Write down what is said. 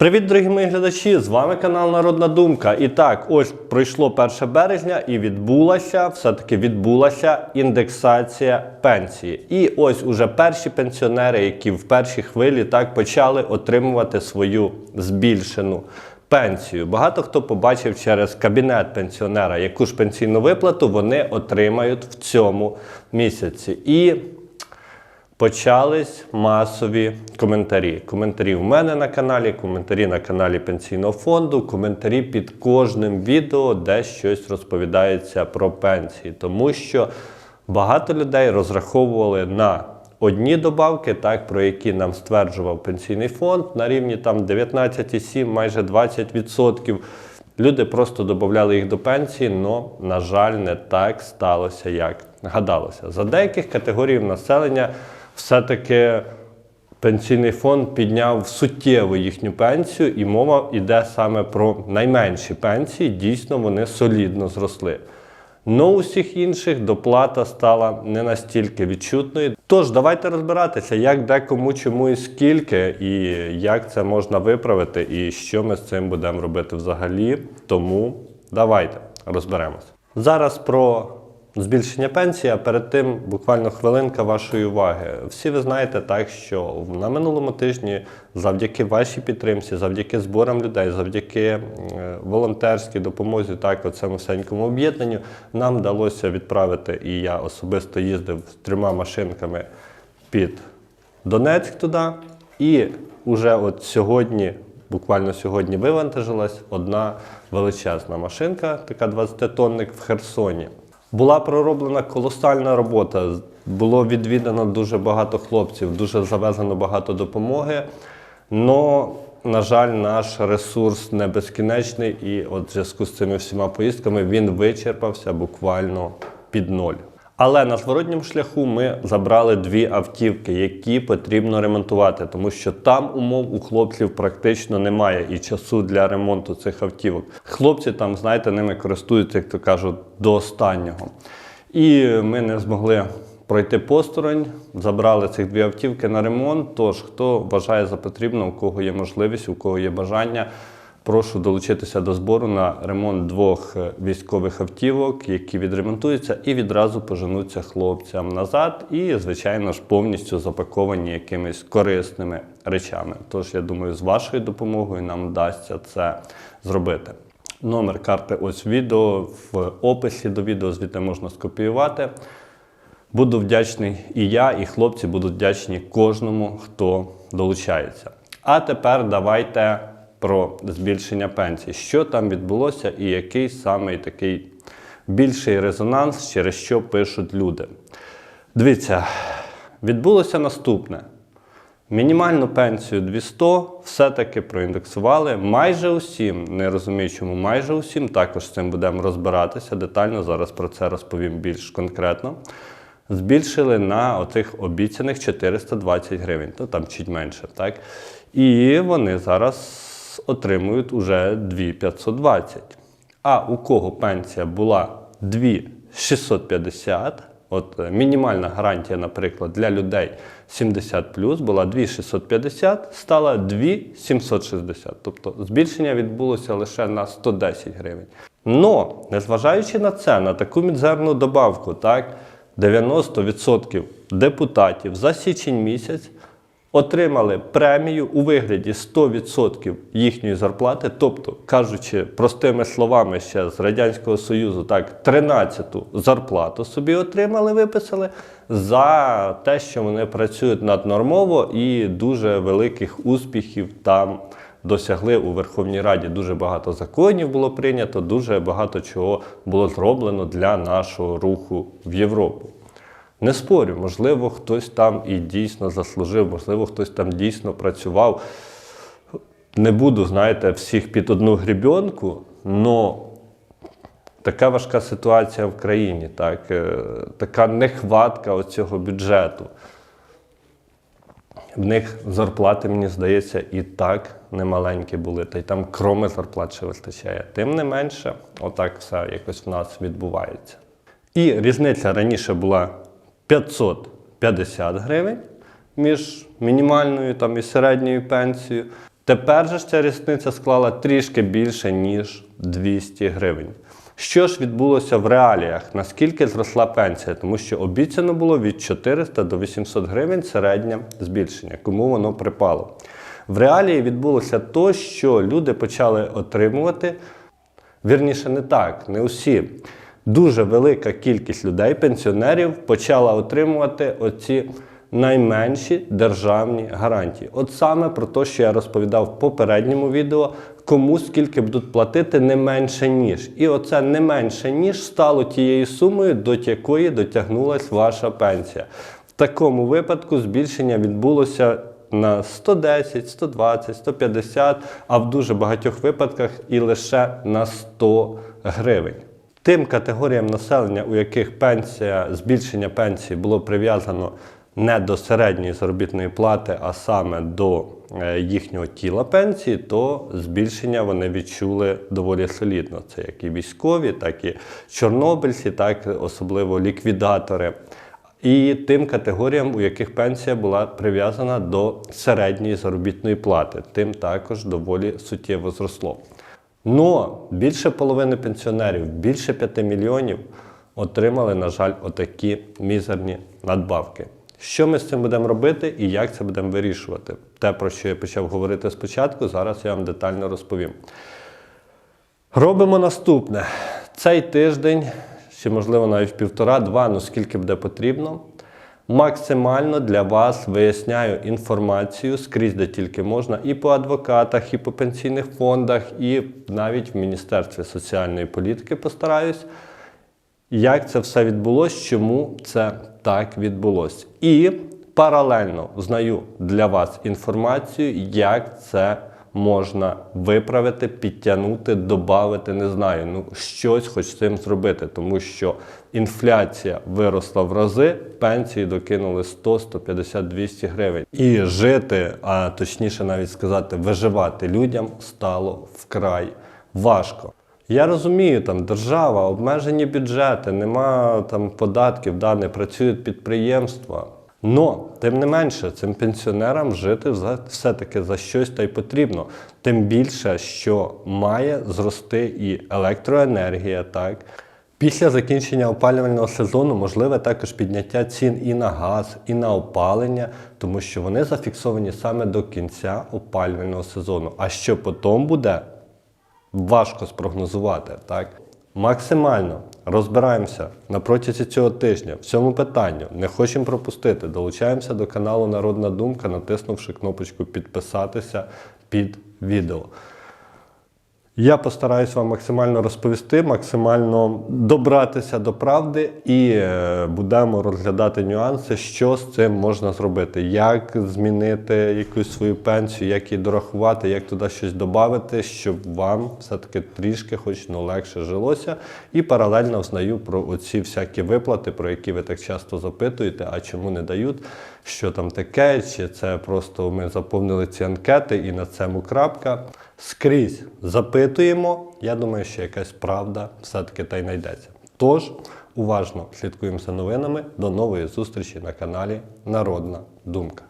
Привіт, дорогі мої глядачі! З вами канал Народна Думка. І так, ось пройшло 1 березня і відбулася, все-таки відбулася індексація пенсії. І ось уже перші пенсіонери, які в першій хвилі так почали отримувати свою збільшену пенсію. Багато хто побачив через кабінет пенсіонера, яку ж пенсійну виплату вони отримають в цьому місяці. І Почались масові коментарі. Коментарі в мене на каналі, коментарі на каналі Пенсійного фонду, коментарі під кожним відео, де щось розповідається про пенсії. Тому що багато людей розраховували на одні добавки, так, про які нам стверджував пенсійний фонд, на рівні там 19,7, майже 20%. Люди просто додавали їх до пенсії, але, на жаль, не так сталося, як гадалося. За деяких категорій населення все-таки пенсійний фонд підняв суттєво їхню пенсію, і мова йде саме про найменші пенсії. Дійсно, вони солідно зросли. Но у всіх інших доплата стала не настільки відчутною. Тож давайте розбиратися, як де кому, чому і скільки, і як це можна виправити, і що ми з цим будемо робити взагалі. Тому давайте розберемося. Зараз про збільшення пенсії, а перед тим буквально хвилинка вашої уваги. Всі ви знаєте так, що на минулому тижні, завдяки вашій підтримці, завдяки зборам людей, завдяки е, волонтерській допомозі, так, оцьому всенькому об'єднанню, нам вдалося відправити, і я особисто їздив з трьома машинками під Донецьк туди. І вже от сьогодні, буквально сьогодні вивантажилась одна величезна машинка, така 20-тонник в Херсоні. Була пророблена колосальна робота. Було відвідано дуже багато хлопців, дуже завезено багато допомоги. Но, на жаль, наш ресурс не безкінечний, і от в зв'язку з цими всіма поїздками він вичерпався буквально під ноль. Але на зворотньому шляху ми забрали дві автівки, які потрібно ремонтувати, тому що там умов у хлопців практично немає і часу для ремонту цих автівок. Хлопці там, знаєте, ними користуються, як то кажуть, до останнього. І ми не змогли пройти посторонь, забрали цих дві автівки на ремонт. Тож, хто вважає за потрібно, у кого є можливість, у кого є бажання. Прошу долучитися до збору на ремонт двох е, військових автівок, які відремонтуються і відразу поженуться хлопцям назад, і, звичайно ж, повністю запаковані якимись корисними речами. Тож, я думаю, з вашою допомогою нам вдасться це зробити. Номер карти ось відео, в описі до відео звідти можна скопіювати. Буду вдячний і я, і хлопці будуть вдячні кожному, хто долучається. А тепер давайте про збільшення пенсій. Що там відбулося і який саме такий більший резонанс, через що пишуть люди. Дивіться, відбулося наступне. Мінімальну пенсію 200 все-таки проіндексували майже усім. Не розумію, чому майже усім. Також з цим будемо розбиратися детально. Зараз про це розповім більш конкретно. Збільшили на оцих обіцяних 420 гривень, то там чуть менше, так? І вони зараз отримують уже 2520. А у кого пенсія була 2650, от е, мінімальна гарантія, наприклад, для людей 70 була 2650, стала 2760. Тобто збільшення відбулося лише на 110 гривень. Но, незважаючи на це, на таку мізерну добавку, так, 90% депутатів за січень місяць отримали премію у вигляді 100% їхньої зарплати, тобто, кажучи простими словами ще з Радянського Союзу, так, 13-ту зарплату собі отримали, виписали за те, що вони працюють наднормово і дуже великих успіхів там. Досягли у Верховній Раді дуже багато законів було прийнято, дуже багато чого було зроблено для нашого руху в Європу. Не спорю, можливо, хтось там і дійсно заслужив, можливо, хтось там дійсно працював. Не буду, знаєте, всіх під одну грібенку, але така важка ситуація в країні, так? е, така нехватка оцього бюджету. В них зарплати, мені здається, і так немаленькі були, та й там кроми зарплат ще вистачає. Тим не менше, отак все якось в нас відбувається. І різниця раніше була 550 гривень між мінімальною там, і середньою пенсією. Тепер же ж ця різниця склала трішки більше, ніж 200 гривень. Що ж відбулося в реаліях? Наскільки зросла пенсія? Тому що обіцяно було від 400 до 800 гривень середнє збільшення. Кому воно припало? В реалії відбулося то, що люди почали отримувати. Вірніше, не так, не усі. Дуже велика кількість людей, пенсіонерів, почала отримувати оці найменші державні гарантії. От саме про те, що я розповідав в попередньому відео, кому скільки будуть платити не менше ніж. І оце не менше ніж стало тією сумою, до якої дотягнулась ваша пенсія. В такому випадку збільшення відбулося на 110, 120, 150, а в дуже багатьох випадках і лише на 100 гривень. Тим категоріям населення, у яких пенсія, збільшення пенсії було прив'язано не до середньої заробітної плати, а саме до е, їхнього тіла пенсії, то збільшення вони відчули доволі солідно. Це як і військові, так і чорнобильці, так особливо ліквідатори. І тим категоріям, у яких пенсія була прив'язана до середньої заробітної плати, тим також доволі суттєво зросло. Но більше половини пенсіонерів, більше 5 мільйонів, отримали, на жаль, отакі мізерні надбавки. Що ми з цим будемо робити і як це будемо вирішувати? Те, про що я почав говорити спочатку, зараз я вам детально розповім. Робимо наступне. Цей тиждень, чи можливо навіть півтора-два, ну скільки буде потрібно. Максимально для вас виясняю інформацію скрізь, де тільки можна, і по адвокатах, і по пенсійних фондах, і навіть в Міністерстві соціальної політики постараюсь, як це все відбулося, чому це так відбулося. І паралельно знаю для вас інформацію, як це можна виправити, підтягнути, додати, не знаю, ну щось хоч цим зробити, тому що інфляція виросла в рази, пенсії докинули 100, 150, 200 гривень. І жити, а точніше навіть сказати, виживати людям стало вкрай важко. Я розумію, там держава, обмежені бюджети, нема там податків, да, не працюють підприємства. Но, тим не менше, цим пенсіонерам жити все-таки за щось та й потрібно. Тим більше, що має зрости і електроенергія, так. Після закінчення опалювального сезону можливе також підняття цін і на газ, і на опалення, тому що вони зафіксовані саме до кінця опалювального сезону. А що потім буде, важко спрогнозувати. Так? Максимально розбираємося на протязі цього тижня в цьому питанню. Не хочемо пропустити. Долучаємося до каналу Народна Думка, натиснувши кнопочку підписатися під відео. Я постараюсь вам максимально розповісти, максимально добратися до правди і е, будемо розглядати нюанси, що з цим можна зробити, як змінити якусь свою пенсію, як її дорахувати, як туди щось додати, щоб вам все-таки трішки, хоч ну, легше жилося. І паралельно знаю про оці всякі виплати, про які ви так часто запитуєте, а чому не дають, що там таке, чи це просто ми заповнили ці анкети і на цьому крапка. Скрізь запитуємо. Я думаю, що якась правда все-таки та й знайдеться. Тож, уважно слідкуємо за новинами. До нової зустрічі на каналі Народна Думка.